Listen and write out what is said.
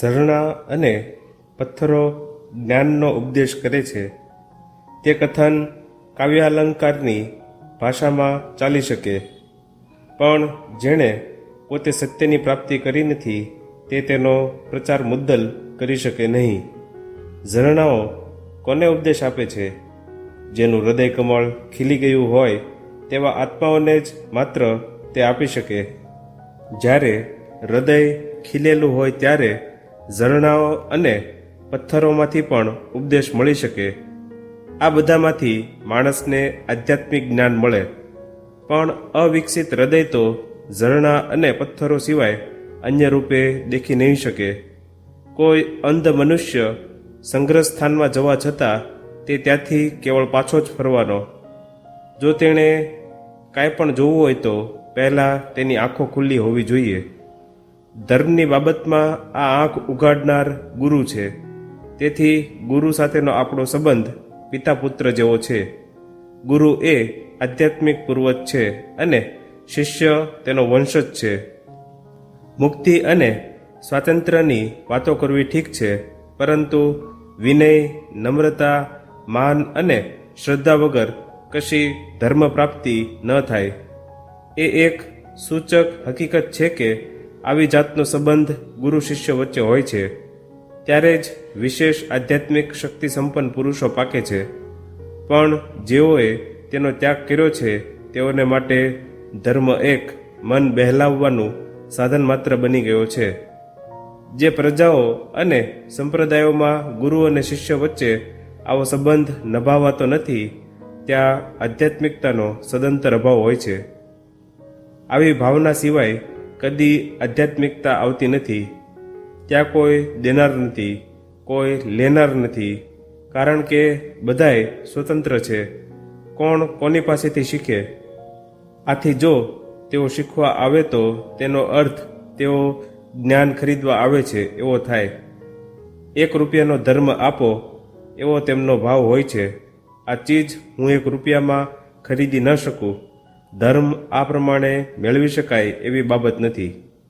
ઝરણા અને પથ્થરો જ્ઞાનનો ઉપદેશ કરે છે. તે કથન કાવ્યાલંકારની ભાષામાં ચાલી શકે. પણ જેણે પોતે સત્યની પ્રાપ્તિ કરી નથી, તે તેનો પ્રચાર મુદ્દલ કરી શકે નહીં. ઝરણાઓ કોને ઉપદેશ આપે છે? જેનું હૃદય કમળ ખીલી ગયું હોય, તેવા આત્માઓને જ માત્ર તે આપી શકે. જ્યારે હૃદય ખીલેલું હોય ત્યારે ઝરણાઓ અને પથ્થરોમાંથી પણ ઉપદેશ મળી શકે. આ બધામાંથી માણસને આધ્યાત્મિક જ્ઞાન મળે. પણ અવિકસિત હૃદય તો ઝરણા અને પથ્થરો સિવાય અન્ય રૂપે દેખી નહીં શકે. કોઈ અંધ મનુષ્ય સંગ્રહ સ્થાનમાં જવા છતાં તે ત્યાંથી કેવળ પાછો જ ફરવાનો. જો તેણે કાંઈ પણ જોવું હોય તો પહેલાં તેની આંખો ખુલ્લી હોવી જોઈએ. ધર્મની બાબતમાં આ આંખ ઉઘાડનાર ગુરુ છે. તેથી ગુરુ સાથેનો આપણો સંબંધ પિતા પુત્ર જેવો છે. ગુરુ એ આધ્યાત્મિક પૂર્વજ છે અને શિષ્ય તેનો વંશજ છે. મુક્તિ અને સ્વાતંત્ર્યની વાતો કરવી ઠીક છે, પરંતુ વિનય, નમ્રતા, માન અને શ્રદ્ધા વગર કશી ધર્મ પ્રાપ્તિ ન થાય. એ એક સૂચક હકીકત છે કે આવી જાતનો સંબંધ ગુરુ શિષ્ય વચ્ચે હોય છે, ત્યારે જ વિશેષ આધ્યાત્મિક શક્તિ સંપન્ન પુરુષો પાકે છે. પણ જેઓએ તેનો ત્યાગ કર્યો છે, તેઓને માટે ધર્મ એક મન બહેલાવવાનું સાધન માત્ર બની ગયો છે. જે પ્રજાઓ અને સંપ્રદાયોમાં ગુરુ અને શિષ્ય વચ્ચે આવો સંબંધ નભાવાતો નથી, ત્યાં આધ્યાત્મિકતાનો સદંતર અભાવ હોય છે. આવી ભાવના સિવાય કદી આધ્યાત્મિકતા આવતી નથી ત્યાં કોઈ દેનાર નથી, કોઈ લેનાર નથી, કારણ કે બધાય સ્વતંત્ર છે. કોણ કોની પાસેથી શીખે? આથી જો તેઓ શીખવા આવે તો તેનો અર્થ તેઓ જ્ઞાન ખરીદવા આવે છે, એવો થાય. એક રૂપિયાનો ધર્મ આપો, એવો તેમનો ભાવ હોય છે. આ ચીજ હું એક રૂપિયામાં ખરીદી ન શકું. ધર્મ આ પ્રમાણે મેળવી શકાય એવી બાબત નથી.